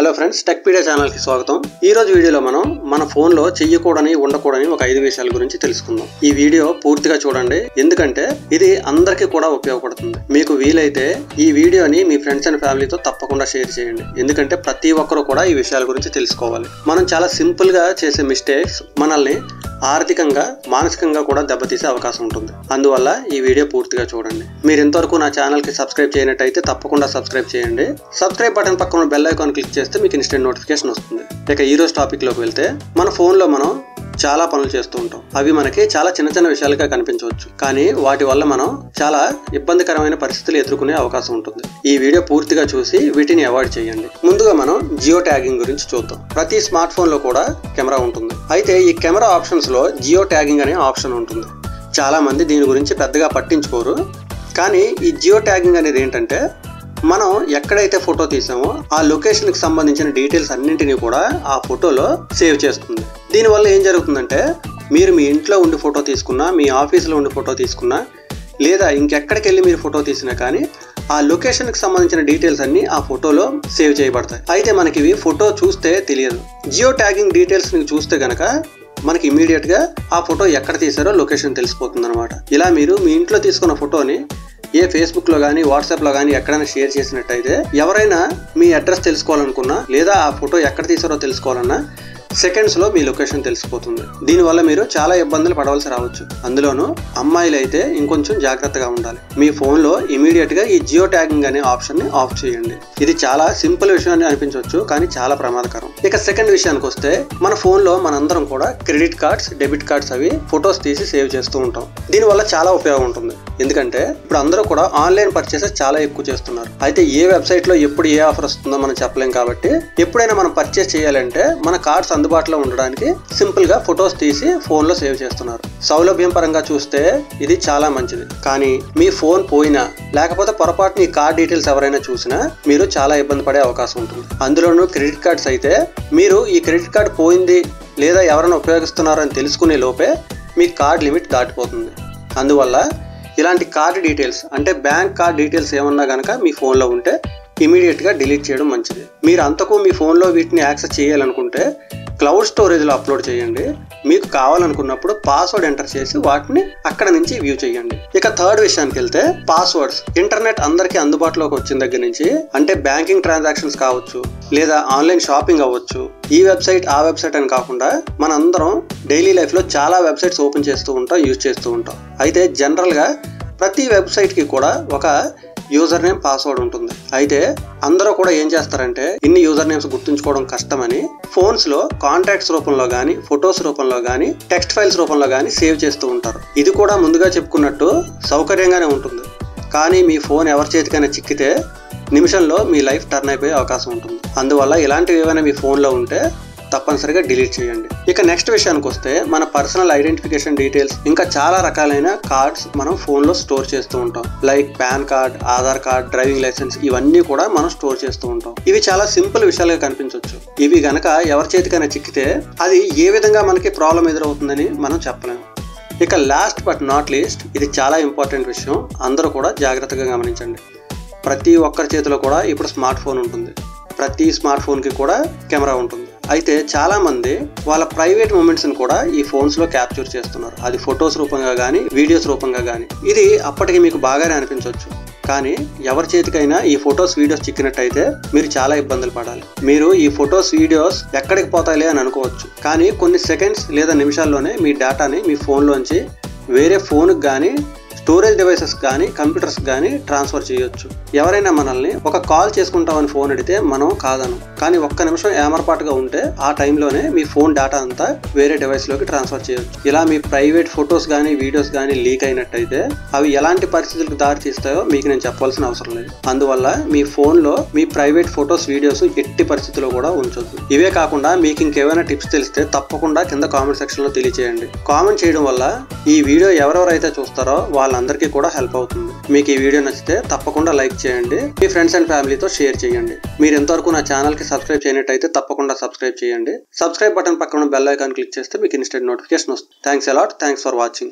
Hello friends tech pedia ఛానల్కి స్వాగతం. ఈ రోజు వీడియోలో మనం మన ఫోన్లో చెయ్యకూడని ఉండకూడని ఒక ఐదు విషయాల గురించి తెలుసుకుందాం. ఈ వీడియో పూర్తిగా చూడండి. ఎందుకంటే ఇది అందరికీ కూడా ఉపయోగపడుతుంది. మీకు వీలైతే ఈ వీడియోని మీ ఫ్రెండ్స్ అండ్ ఫ్యామిలీతో తప్పకుండా షేర్ చేయండి. ఎందుకంటే ప్రతి ఒక్కరు కూడా ఈ విషయాల గురించి తెలుసుకోవాలి. మనం చాలా సింపుల్గా చేసే మిస్టేక్స్ మనల్ని ఆర్థికంగా మానసికంగా కూడా దెబ్బతీసే అవకాశం ఉంటుంది. అందువల్ల ఈ వీడియో పూర్తిగా చూడండి. మీరు ఇంతవరకు నా ఛానల్కి సబ్స్క్రైబ్ చేయనట్టయితే తప్పకుండా సబ్స్క్రైబ్ చేయండి. సబ్స్క్రైబ్ బటన్ పక్కన బెల్ ఐకాన్ క్లిక్ చేస్తే మీకు ఇన్స్టెంట్ నోటిఫికేషన్ వస్తుంది. ఇక ఈ రోజు టాపిక్లోకి వెళ్తే మన ఫోన్లో మనం చాలా పనులు చేస్తూ ఉంటాం. అవి మనకి చాలా చిన్న చిన్న విషయాలుగా కనిపించవచ్చు. కానీ వాటి వల్ల మనం చాలా ఇబ్బందికరమైన పరిస్థితులు ఎదుర్కొనే అవకాశం ఉంటుంది. ఈ వీడియో పూర్తిగా చూసి వీటిని అవాయిడ్ చేయండి. ముందుగా మనం జియో ట్యాగింగ్ గురించి చూద్దాం. ప్రతి స్మార్ట్ ఫోన్లో కూడా కెమెరా ఉంటుంది. అయితే ఈ కెమెరా ఆప్షన్స్లో జియో ట్యాగింగ్ అనే ఆప్షన్ ఉంటుంది. చాలా మంది దీని గురించి పెద్దగా పట్టించుకోరు. కానీ ఈ జియో ట్యాగింగ్ అనేది ఏంటంటే మనం ఎక్కడైతే ఫోటో తీసామో ఆ లొకేషన్కి సంబంధించిన డీటెయిల్స్ అన్నింటినీ కూడా ఆ ఫోటోలో సేవ్ చేస్తుంది. దీనివల్ల ఏం జరుగుతుందంటే మీరు మీ ఇంట్లో ఉండి ఫోటో తీసుకున్నా మీ ఆఫీస్లో ఉండి ఫోటో తీసుకున్నా లేదా ఇంకెక్కడికి వెళ్ళి మీరు ఫోటో తీసినా కానీ ఆ లొకేషన్కి సంబంధించిన డీటెయిల్స్ అన్ని ఆ ఫోటోలో సేవ్ చేయబడతాయి. అయితే మనకి ఇవి ఫోటో చూస్తే తెలియదు. జియో ట్యాగింగ్ డీటెయిల్స్ చూస్తే కనుక మనకి ఇమీడియట్గా ఆ ఫోటో ఎక్కడ తీసారో లొకేషన్ తెలిసిపోతుంది అనమాట ఇలా మీరు మీ ఇంట్లో తీసుకున్న ఫోటోని ఏ ఫేస్బుక్లో కానీ వాట్సాప్లో కానీ ఎక్కడైనా షేర్ చేసినట్టయితే ఎవరైనా మీ అడ్రస్ తెలుసుకోవాలనుకున్నా లేదా ఆ ఫోటో ఎక్కడ తీసారో తెలుసుకోవాలన్నా సెకండ్స్లో మీ లొకేషన్ తెలిసిపోతుంది. దీనివల్ల మీరు చాలా ఇబ్బందులు పడవలసి రావచ్చు. అందులోనూ అమ్మాయిలు అయితే ఇంకొంచెం జాగ్రత్తగా ఉండాలి. మీ ఫోన్లో ఇమీడియట్గా ఈ జియో ట్యాగింగ్ అనే ఆప్షన్ని ఆఫ్ చేయండి. ఇది చాలా సింపుల్ విషయం అని అనిపించవచ్చు కానీ చాలా ప్రమాదకరం. ఇక సెకండ్ విషయానికి వస్తే మన ఫోన్లో మనందరం కూడా క్రెడిట్ కార్డ్స్ డెబిట్ కార్డ్స్ అవి ఫొటోస్ తీసి సేవ్ చేస్తూ ఉంటాం. దీనివల్ల చాలా ఉపయోగం ఉంటుంది. ఎందుకంటే ఇప్పుడు అందరూ కూడా ఆన్లైన్ పర్చేసెస్ చాలా ఎక్కువ చేస్తున్నారు. అయితే ఏ వెబ్సైట్లో ఎప్పుడు ఏ ఆఫర్ వస్తుందో మనం చెప్పలేం కాబట్టి ఎప్పుడైనా మనం పర్చేస్ చేయాలంటే మన కార్డ్స్ అందుబాటులో ఉండడానికి సింపుల్గా ఫొటోస్ తీసి ఫోన్లో సేవ్ చేస్తున్నారు. సౌలభ్యం పరంగా చూస్తే ఇది చాలా మంచిది. కానీ మీ ఫోన్ పోయినా లేకపోతే పొరపాటున ఈ కార్డ్ డీటెయిల్స్ ఎవరైనా చూసినా మీరు చాలా ఇబ్బంది పడే అవకాశం ఉంటుంది. అందులోనూ క్రెడిట్ కార్డ్స్ అయితే మీరు ఈ క్రెడిట్ కార్డ్ పోయింది లేదా ఎవరైనా ఉపయోగిస్తున్నారో అని తెలుసుకునే లోపే మీ కార్డ్ లిమిట్ దాటిపోతుంది. అందువల్ల ఇలాంటి కార్డ్ డీటెయిల్స్ అంటే బ్యాంక్ కార్డ్ డీటెయిల్స్ ఏమన్నా కనుక మీ ఫోన్లో ఉంటే ఇమీడియట్గా డిలీట్ చేయడం మంచిది. మీరు అంతకు మీ ఫోన్లో వీటిని యాక్సెస్ చేయాలనుకుంటే క్లౌడ్ స్టోరేజ్లో అప్లోడ్ చేయండి. మీకు కావాలనుకున్నప్పుడు పాస్వర్డ్ ఎంటర్ చేసి వాటిని అక్కడ నుంచి వ్యూ చేయండి. ఇక థర్డ్ విషయానికి వెళ్తే పాస్వర్డ్స్. ఇంటర్నెట్ అందరికీ అందుబాటులోకి వచ్చిన దగ్గర నుంచి అంటే బ్యాంకింగ్ ట్రాన్సాక్షన్స్ కావచ్చు లేదా ఆన్లైన్ షాపింగ్ అవ్వచ్చు ఈ వెబ్సైట్ ఆ వెబ్సైట్ అని కాకుండా మనందరం డైలీ లైఫ్లో చాలా వెబ్సైట్స్ ఓపెన్ చేస్తూ ఉంటాం యూజ్ చేస్తూ ఉంటాం. అయితే జనరల్గా ప్రతి వెబ్సైట్కి కూడా ఒక యూజర్ నేమ్ పాస్వర్డ్ ఉంటుంది. అయితే అందరూ కూడా ఏం చేస్తారంటే ఇన్ని యూజర్ నేమ్స్ గుర్తుంచుకోవడం కష్టమని ఫోన్స్లో కాంటాక్ట్స్ రూపంలో గానీ ఫొటోస్ రూపంలో గానీ టెక్స్ట్ ఫైల్స్ రూపంలో గానీ సేవ్ చేస్తూ ఉంటారు. ఇది కూడా ముందుగా చెప్పుకున్నట్టు సౌకర్యంగానే ఉంటుంది. కానీ మీ ఫోన్ ఎవరి చేతికైనా చిక్కితే నిమిషంలో మీ లైఫ్ టర్న్ అయిపోయే అవకాశం ఉంటుంది. అందువల్ల ఇలాంటివి ఏమైనా మీ ఫోన్లో ఉంటే తప్పనిసరిగా డిలీట్ చేయండి. ఇక నెక్స్ట్ విషయానికి వస్తే మన పర్సనల్ ఐడెంటిఫికేషన్ డీటెయిల్స్. ఇంకా చాలా రకాలైన కార్డ్స్ మనం ఫోన్లో స్టోర్ చేస్తూ ఉంటాం. Like PAN card Aadhaar card driving licence ఇవన్నీ కూడా మనం స్టోర్ చేస్తూ ఉంటాం. ఇవి చాలా సింపుల్ విషయాలుగా కనిపించవచ్చు ఇవి గనక ఎవరి చేతికైనా చిక్కితే అది ఏ విధంగా మనకి ప్రాబ్లం ఎదురవుతుందని మనం చెప్పలేము ఇక లాస్ట్ బట్ నాట్ లీస్ట్ ఇది చాలా ఇంపార్టెంట్ విషయం. అందరూ కూడా జాగ్రత్తగా గమనించండి. ప్రతి ఒక్కరి చేతిలో కూడా ఇప్పుడు స్మార్ట్ ఫోన్ ఉంటుంది. ప్రతి స్మార్ట్ ఫోన్కి కూడా కెమెరా ఉంటుంది. అయితే చాలామంది వాళ్ళ ప్రైవేట్ మూమెంట్స్ని కూడా ఈ ఫోన్స్లో క్యాప్చర్ చేస్తున్నారు. అది ఫొటోస్ రూపంగా కానీ వీడియోస్ రూపంగా కానీ ఇది అప్పటికి మీకు బాగానే అనిపించవచ్చు కానీ ఎవరి చేతికైనా ఈ ఫొటోస్ వీడియోస్ చిక్కినట్టయితే మీరు చాలా ఇబ్బందులు పడాలి. మీరు ఈ ఫొటోస్ వీడియోస్ ఎక్కడికి పోతాయిలే అని అనుకోవచ్చు. కానీ కొన్ని సెకండ్స్ లేదా నిమిషాల్లోనే మీ డేటాని మీ ఫోన్లోంచి వేరే ఫోన్కి కానీ స్టోరేజ్ డివైసెస్ కానీ కంప్యూటర్స్ కానీ ట్రాన్స్ఫర్ చేయొచ్చు. ఎవరైనా మనల్ని ఒక కాల్ చేసుకుంటామని ఫోన్ అడిగితే మనం కాదను. కానీ ఒక్క నిమిషం ఏమరపాటుగా ఉంటే ఆ టైంలోనే మీ ఫోన్ డేటా అంతా వేరే డివైస్లోకి ట్రాన్స్ఫర్ చేయొచ్చు. ఇలా మీ ప్రైవేట్ ఫొటోస్ కానీ వీడియోస్ కానీ లీక్ అయినట్టయితే అవి ఎలాంటి పరిస్థితులకు దారి తీస్తాయో మీకు నేను చెప్పాల్సిన అవసరం లేదు. అందువల్ల మీ ఫోన్లో మీ ప్రైవేట్ ఫొటోస్ వీడియోస్ ఎట్టి పరిస్థితుల్లో కూడా ఉంచొద్దు. ఇవే కాకుండా మీకు ఇంకేమైనా టిప్స్ తెలిస్తే తప్పకుండా కింద కామెంట్ సెక్షన్లో తెలియచేయండి. కామెంట్ చేయడం వల్ల ఈ వీడియో ఎవరెవరైతే చూస్తారో వాళ్ళందరికీ కూడా హెల్ప్ అవుతుంది. మీకు ఈ వీడియో నచ్చితే తప్పకుండా లైక్ చేయండి. మీ ఫ్రెండ్స్ అండ్ ఫ్యామిలీతో షేర్ చేయండి. మీరు ఎంతవరకు నా ఛానల్కి సబ్స్క్రైబ్ చేయనట్టయితే తప్పకుండా సబ్స్క్రైబ్ చేయండి. సబ్స్క్రైబ్ బటన్ పక్కన బెల్ ఐకాన్ క్లిక్ చేస్తే మీకు ఇన్స్టెంట్ నోటిఫికేషన్ వస్తుంది. Thanks a lot thanks for watching.